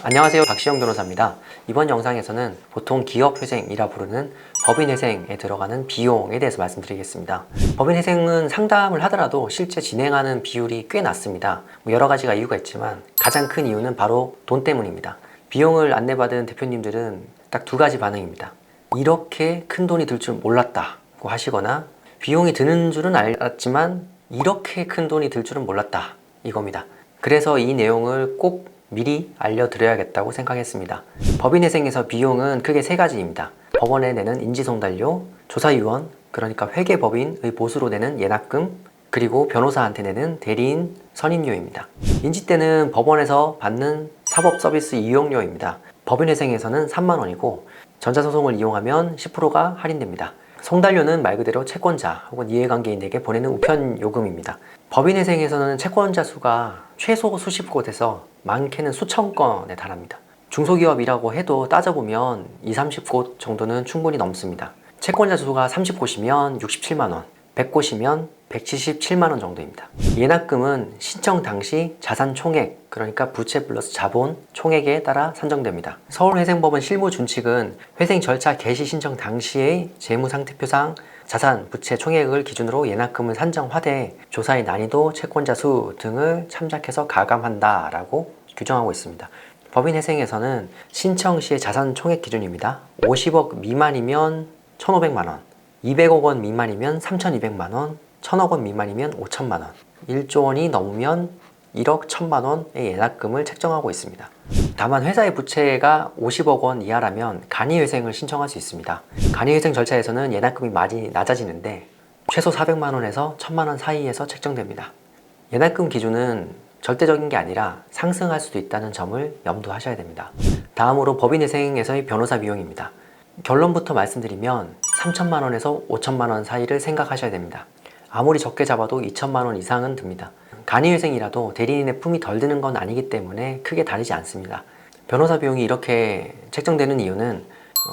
안녕하세요. 박시영 변호사입니다. 이번 영상에서는 보통 기업회생이라 부르는 법인회생에 들어가는 비용에 대해서 말씀드리겠습니다. 법인회생은 상담을 하더라도 실제 진행하는 비율이 꽤 낮습니다. 뭐 여러 가지가 이유가 있지만 가장 큰 이유는 바로 돈 때문입니다. 비용을 안내받은 대표님들은 딱 두 가지 반응입니다. 이렇게 큰 돈이 들 줄 몰랐다고 하시거나 비용이 드는 줄은 알았지만 이렇게 큰 돈이 들 줄은 몰랐다 이겁니다. 그래서 이 내용을 꼭 미리 알려드려야겠다고 생각했습니다. 법인회생에서 비용은 크게 세 가지입니다. 법원에 내는 인지송달료, 조사위원, 그러니까 회계법인의 보수로 내는 예납금, 그리고 변호사한테 내는 대리인 선임료입니다. 인지 때는 법원에서 받는 사법 서비스 이용료입니다. 법인회생에서는 3만원이고 전자소송을 이용하면 10%가 할인됩니다. 송달료는 말 그대로 채권자 혹은 이해관계인에게 보내는 우편 요금입니다. 법인회생에서는 채권자 수가 최소 수십 곳에서 많게는 수천 건에 달합니다. 중소기업이라고 해도 따져보면 2, 30곳 정도는 충분히 넘습니다. 채권자 수가 30곳이면 67만원, 100곳이면 177만 원 정도입니다. 예납금은 신청 당시 자산 총액, 그러니까 부채 플러스 자본 총액에 따라 산정됩니다. 서울회생법원 실무 준칙은 회생 절차 개시 신청 당시의 재무상태표상 자산, 부채 총액을 기준으로 예납금을 산정하되 조사의 난이도, 채권자 수 등을 참작해서 가감한다라고 규정하고 있습니다. 법인회생에서는 신청 시의 자산 총액 기준입니다. 50억 미만이면 1,500만 원, 200억 원 미만이면 3,200만 원, 1,000억 원 미만이면 5천만 원, 1조 원이 넘으면 1억 1천만 원의 예납금을 책정하고 있습니다. 다만 회사의 부채가 50억 원 이하라면 간이회생을 신청할 수 있습니다. 간이회생 절차에서는 예납금이 많이 낮아지는데 최소 400만 원에서 1000만 원 사이에서 책정됩니다. 예납금 기준은 절대적인 게 아니라 상승할 수도 있다는 점을 염두하셔야 됩니다. 다음으로 법인회생에서의 변호사 비용입니다. 결론부터 말씀드리면 3천만 원에서 5천만 원 사이를 생각하셔야 됩니다. 아무리 적게 잡아도 2천만 원 이상은 듭니다. 간이회생이라도 대리인의 품이 덜 드는 건 아니기 때문에 크게 다르지 않습니다. 변호사 비용이 이렇게 책정되는 이유는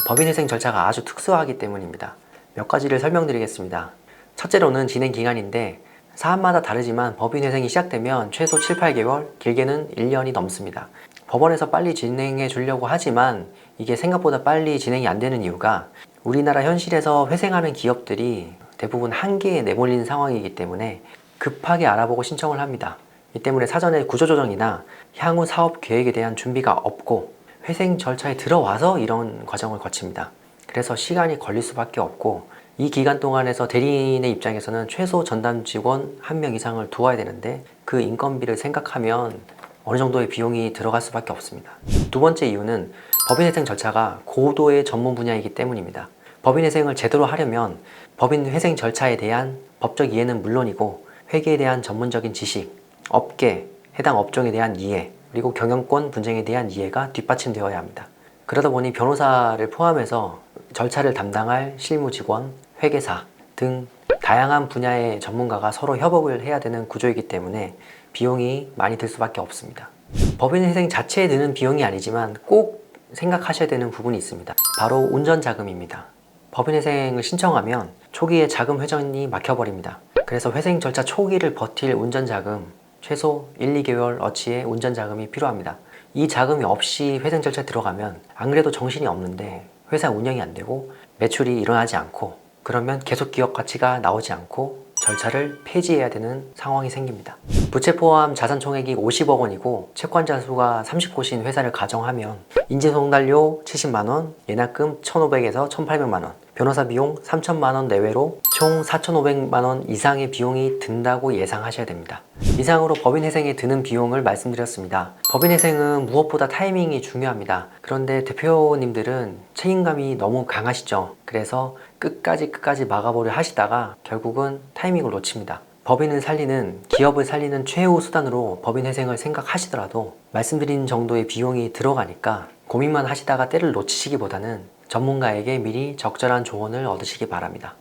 법인회생 절차가 아주 특수하기 때문입니다. 몇 가지를 설명드리겠습니다. 첫째로는 진행 기간인데 사안마다 다르지만 법인회생이 시작되면 최소 7, 8개월, 길게는 1년이 넘습니다. 법원에서 빨리 진행해 주려고 하지만 이게 생각보다 빨리 진행이 안 되는 이유가 우리나라 현실에서 회생하는 기업들이 대부분 한계에 내몰린 상황이기 때문에 급하게 알아보고 신청을 합니다. 이 때문에 사전에 구조조정이나 향후 사업 계획에 대한 준비가 없고 회생 절차에 들어와서 이런 과정을 거칩니다. 그래서 시간이 걸릴 수밖에 없고 이 기간 동안에서 대리인의 입장에서는 최소 전담 직원 한 명 이상을 두어야 되는데 그 인건비를 생각하면 어느 정도의 비용이 들어갈 수밖에 없습니다. 두 번째 이유는 법인회생 절차가 고도의 전문 분야이기 때문입니다. 법인 회생을 제대로 하려면 법인 회생 절차에 대한 법적 이해는 물론이고 회계에 대한 전문적인 지식, 업계, 해당 업종에 대한 이해, 그리고 경영권 분쟁에 대한 이해가 뒷받침되어야 합니다. 그러다 보니 변호사를 포함해서 절차를 담당할 실무 직원, 회계사 등 다양한 분야의 전문가가 서로 협업을 해야 되는 구조이기 때문에 비용이 많이 들 수밖에 없습니다. 법인 회생 자체에 드는 비용이 아니지만 꼭 생각하셔야 되는 부분이 있습니다. 바로 운전 자금입니다. 법인회생을 신청하면 초기에 자금 회전이 막혀버립니다. 그래서 회생 절차 초기를 버틸 운전 자금 최소 1, 2개월 어치의 운전 자금이 필요합니다. 이 자금이 없이 회생 절차에 들어가면 안 그래도 정신이 없는데 회사 운영이 안 되고 매출이 일어나지 않고 그러면 계속 기업 가치가 나오지 않고 절차를 폐지해야 되는 상황이 생깁니다. 부채 포함 자산 총액이 50억 원이고 채권자 수가 30곳인 회사를 가정하면 인지송달료 70만 원, 예납금 1,500에서 1,800만 원, 변호사 비용 3천만 원 내외로 총 4,500만 원 이상의 비용이 든다고 예상하셔야 됩니다. 이상으로 법인 회생에 드는 비용을 말씀드렸습니다. 법인 회생은 무엇보다 타이밍이 중요합니다. 그런데 대표님들은 책임감이 너무 강하시죠. 그래서 끝까지 끝까지 막아보려 하시다가 결국은 타이밍을 놓칩니다. 법인을 살리는 기업을 살리는 최후 수단으로 법인 회생을 생각하시더라도 말씀드린 정도의 비용이 들어가니까 고민만 하시다가 때를 놓치시기보다는 전문가에게 미리 적절한 조언을 얻으시기 바랍니다.